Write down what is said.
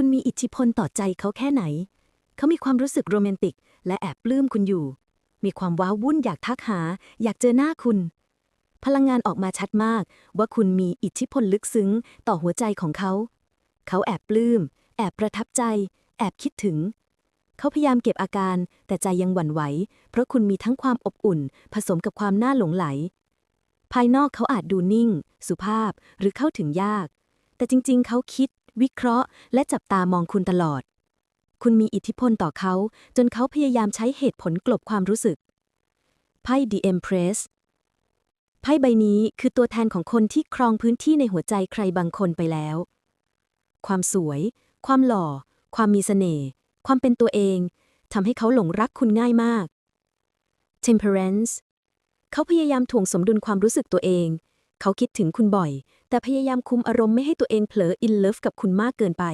คุณมีอิทธิพลต่อใจเขาแค่ไหน เขามีความรู้สึกโรแมนติก และแอบปลื้มคุณอยู่ มีความว้าวุ่นอยากทักหา อยากเจอหน้าคุณ พลังงานออกมาชัดมาก ว่าคุณมีอิทธิพลลึกซึ้ง ต่อหัวใจของเขา เขาแอบปลื้ม แอบประทับใจ แอบคิดถึง เขาพยายามเก็บอาการ แต่ใจยังหวั่นไหว เพราะคุณมีทั้งความอบอุ่น ผสมกับความน่าหลงไหล ภายนอกเขาอาจดูนิ่ง สุภาพ หรือเข้าถึงยาก แต่จริง ๆ เขาคิด วิเคราะห์ และจับตามองคุณตลอด คุณมีอิทธิพลต่อเขา จนเขาพยายามใช้เหตุผลกลบความรู้สึก ไพ่ The Empress ไพ่ใบนี้คือตัวแทนของคนที่ครองพื้นที่ในหัวใจใครบางคนไปแล้ว ความสวย ความหล่อ ความมีเสน่ห์ ความเป็นตัวเองทำให้เขาหลงรักคุณง่ายมาก Temperance เขาพยายามถ่วงสมดุลความรู้สึกตัวเอง เขาคิดถึงคุณบ่อย แต่พยายามคุมอารมณ์ไม่ให้ตัวเองเผลออินเลิฟกับคุณมากเกินไป